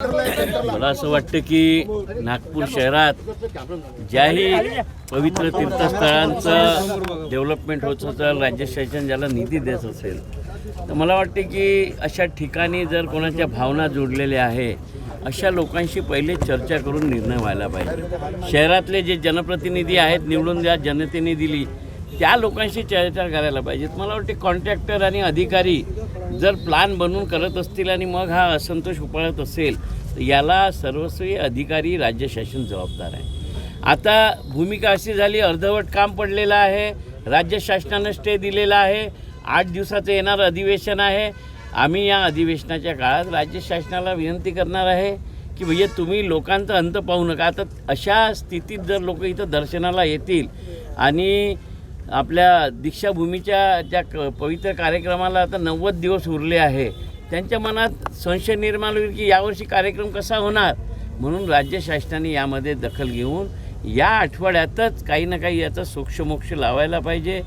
मला असं वाटतं की नागपूर शहरात ज्याही पवित्र तीर्थस्थळांचं डेव्हलपमेंट होत असेल राज्य शासन ज्याला निधी देत असेल तर मला वाटते की अशा ठिकाणी जर कोणाच्या भावना जोडलेल्या आहे अशा लोकांशी पहिले चर्चा करून निर्णय व्हायला पाहिजे. शहरातले जे जनप्रतिनिधी आहेत निवडून ज्या जनतेने दिली त्या लोकांशी चर्चा करायला पाहिजेत. मला वाटते कॉन्ट्रॅक्टर आणि अधिकारी जर प्लान बनवून करत असतील आणि मग हा असंतोष उपाळत असेल तर याला सर्वस्वी अधिकारी राज्य शासन जबाबदार आहे. आता भूमिका अशी झाली अर्धवट काम पडलेलं आहे राज्य शासनानं स्टे दिलेला आहे आठ दिवसाचं येणारं अधिवेशन आहे. आम्ही या अधिवेशनाच्या काळात राज्य शासनाला विनंती करणार आहे की म्हणजे तुम्ही लोकांचा अंत पाहू नका. आता अशा स्थितीत जर लोक इथं दर्शनाला येतील आणि आपल्या दीक्षाभूमीच्या ज्या क पवित्र कार्यक्रमाला आता नव्वद दिवस उरले आहे त्यांच्या मनात संशय निर्माण होईल की यावर्षी कार्यक्रम कसा होणार? म्हणून राज्य शासनाने यामध्ये दखल घेऊन या आठवड्यातच काही ना काही याचा सोक्षमोक्ष लावायला पाहिजे.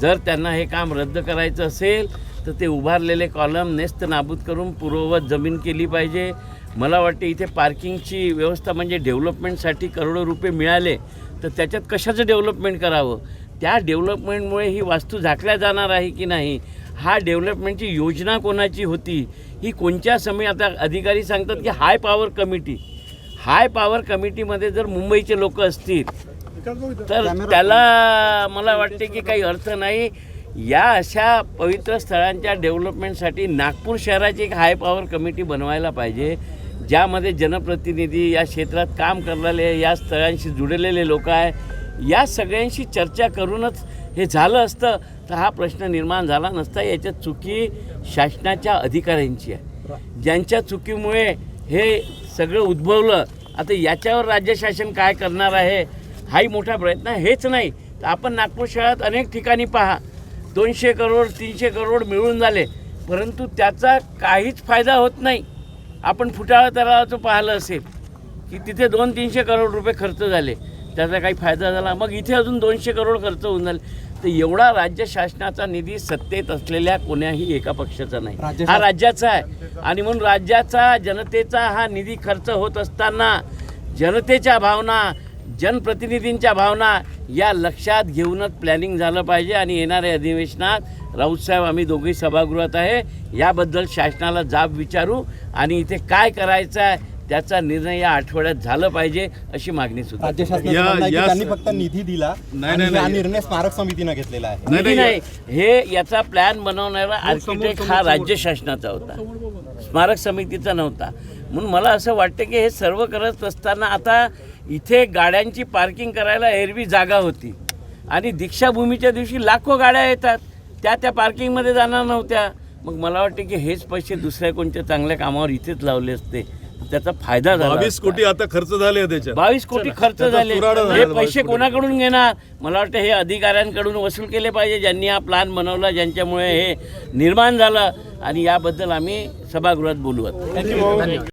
जर त्यांना हे काम रद्द करायचं असेल तर ते उभारलेले कॉलम नेस्त नाबूद करून पूर्ववत जमीन केली पाहिजे. मला वाटते इथे पार्किंगची व्यवस्था म्हणजे डेव्हलपमेंटसाठी करोडो रुपये मिळाले तर त्याच्यात कशाचं डेव्हलपमेंट करावं? त्या डेव्हलपमेंटमुळे ही वास्तू झाकल्या जाणार आहे की नाही? हा डेव्हलपमेंटची योजना कोणाची होती? ही कोणत्या समय आता अधिकारी सांगतात की high power committee high power कमिटीमध्ये जर मुंबईचे लोक असतील तर त्याला मला वाटते की काही अर्थ नाही. या अशा पवित्र स्थळांच्या डेव्हलपमेंटसाठी नागपूर शहराची एक हाय पॉवर कमिटी बनवायला पाहिजे ज्यामध्ये जनप्रतिनिधी या क्षेत्रात काम करणारे या स्थळांशी जुडलेले लोक आहे. या सगळ्यांशी चर्चा करूनच हे झालं असतं तर हा प्रश्न निर्माण झाला नसता. याच्यात चुकी शासनाच्या अधिकाऱ्यांची आहे. ज्यांच्या चुकीमुळे हे सगळं उद्भवलं आता याच्यावर राज्य शासन काय करणार आहे हाही मोठा प्रयत्न हेच नाही तर आपण नागपूर शहरात अनेक ठिकाणी पहा दोनशे करोड तीनशे करोड मिळून झाले परंतु त्याचा काहीच फायदा होत नाही. आपण फुटाळा तलावाचं पाहिलं असेल की तिथे दोन तीनशे करोड रुपये खर्च झाले. त्याचा काही फायदा झाला. मग इथे अजून दोनशे करोड खर्च होऊन झाले तर एवढा राज्य शासनाचा निधी सत्तेत असलेल्या कोण्याही एका पक्षाचा नाही. हा राज्याचा आहे. आणि म्हणून राज्याचा जनतेचा हा निधी खर्च होत असताना जनतेच्या भावना जनप्रतिनिधींच्या भावना या लक्षात घेऊनच प्लॅनिंग झालं पाहिजे. आणि येणाऱ्या अधिवेशनात राऊतसाहेब आम्ही दोघेही सभागृहात आहे. याबद्दल शासनाला जाब विचारू. आणि इथे काय करायचं आहे त्याचा निर्णय या आठवड्यात झालं पाहिजे अशी मागणी सुद्धा. राज्य या- या- त्यांनी फक्त निधी दिला नाही, आणि हा नाही. निर्णय स्मारक समितीनं घेतलेला आहे. नाही, नाही नाही. नाही. हे याचा प्लॅन बनवणारा आर्किटेक्ट हा राज्य शासनाचा होता. स्मारक समितीचा नव्हता. म्हणून मला असं वाटतं की हे सर्व करत असताना आता इथे गाड्यांची पार्किंग करायला एरवी जागा होती. आणि दीक्षाभूमीच्या दिवशी लाखो गाड्या येतात. त्या त्या पार्किंगमध्ये जाणार नव्हत्या. मग मला वाटतं की हेच पैसे दुसऱ्या कोणत्या चांगल्या कामावर इथेच लावले असते. त्याचा फायदा झाला बावीस. कोटी आता खर्च झाले त्याच्यात. बावीस कोटी खर्च झाले. हे पैसे. कोणाकडून घेणार? मला वाटतं हे अधिकाऱ्यांकडून वसूल केले पाहिजे ज्यांनी हा प्लॅन बनवला ज्यांच्यामुळे हे निर्माण झालं. आणि याबद्दल आम्ही सभागृहात बोलू